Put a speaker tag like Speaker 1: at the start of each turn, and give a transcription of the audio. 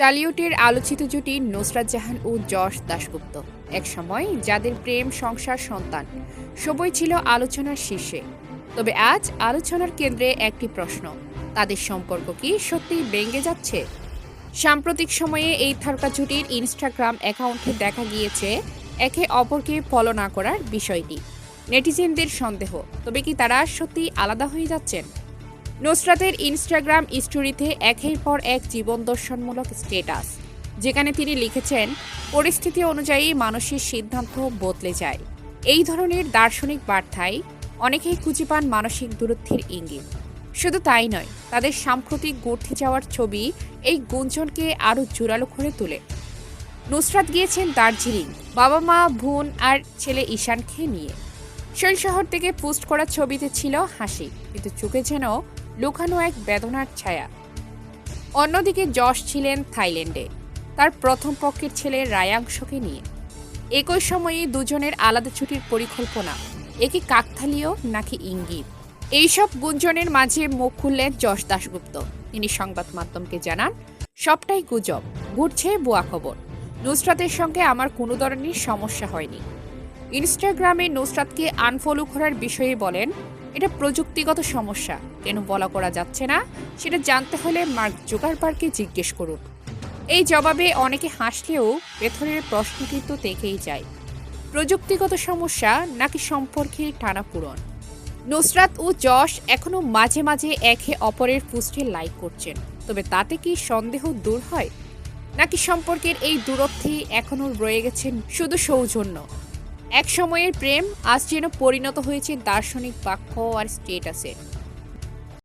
Speaker 1: টালিউডের আলোচিত জুটি নুসরাত জাহান ও যশ দাশগুপ্ত। একসময় যাদের প্রেম, সংসার, সন্তান, সবই ছিল আলোচনার শীর্ষে। তবে আজ আলোচনার কেন্দ্রে একটি প্রশ্ন, তাদের সম্পর্ক কি সত্যিই ভেঙে যাচ্ছে? সাম্প্রতিক সময়ে এই থারকা জুটির ইনস্টাগ্রাম অ্যাকাউন্টে দেখা গিয়েছে একে অপরকে ফলো না করার বিষয়টি। নেটিজেনদের সন্দেহ, তবে কি তারা সত্যি আলাদা হয়ে যাচ্ছেন? নুসরাতের ইনস্টাগ্রাম স্টোরিতে একের পর এক জীবন দর্শনমূলক স্টেটাস যেখানে তিনি লিখেছেন, পরিস্থিতি অনুযায়ী মানুষের সিদ্ধান্ত বদলে যায়। এই ধরনের দার্শনিক বার্তায় অনেকেই খুঁজে পান মানসিক দূরত্বের ইঙ্গিত। শুধু তাই নয়, তাদের সাম্প্রতিক গড়তে যাওয়ার ছবি এই গুঞ্জনকে আরও জোরালো করে তোলে। নুসরাত গিয়েছেন দার্জিলিং বাবা মা বোন আর ছেলে ঈশানকে নিয়ে। সেই শহর থেকে পোস্ট করা ছবিতে ছিল হাসি, কিন্তু চোখে যেন লুকানো এক বেদনার ছায়া। অন্যদিকে যশ ছিলেন থাইল্যান্ডে, তার প্রথম পক্ষের ছেলে রায়াংশকে নিয়ে। একই সময়ে দুজনের আলাদা ছুটির পরিকল্পনা, একে কাকথালীয় নাকি ইঙ্গিত। এইসব গুঞ্জনের মাঝে মুখ খুললেন যশ দাশগুপ্ত। তিনি সংবাদ মাধ্যমকে জানান, সবটাই গুজব, ঘুরছে বুয়া খবর। নুসরাতের সঙ্গে আমার কোনো ধরনের সমস্যা হয়নি। ইনস্টাগ্রামে নুসরাতকে আনফলো করার বিষয়ে বলেন এটা প্রযুক্তিগত সমস্যা। কেন বলা করা যাচ্ছে না, সেটা জানতে হলে মার্ক জোগারবারকে জিজ্ঞেস করুন। এই জবাবে অনেকে হাসলেও পেথরের প্রশ্ন কিন্তু থেকেই যায়। প্রযুক্তিগত সমস্যা নাকি সম্পর্কে টানাপূরণ নুসরাত ও যশ এখনও মাঝে মাঝে একে অপরের পোস্টে লাইক করছেন, তবে তাতে কি সন্দেহ দূর হয়? নাকি সম্পর্কের এই দূরত্বে এখনও রয়ে গেছেন শুধু সৌজন্য? এক সময়ের প্রেম আজ যেন পরিণত হয়েছে দার্শনিক বাক্য আর স্টেটাসে।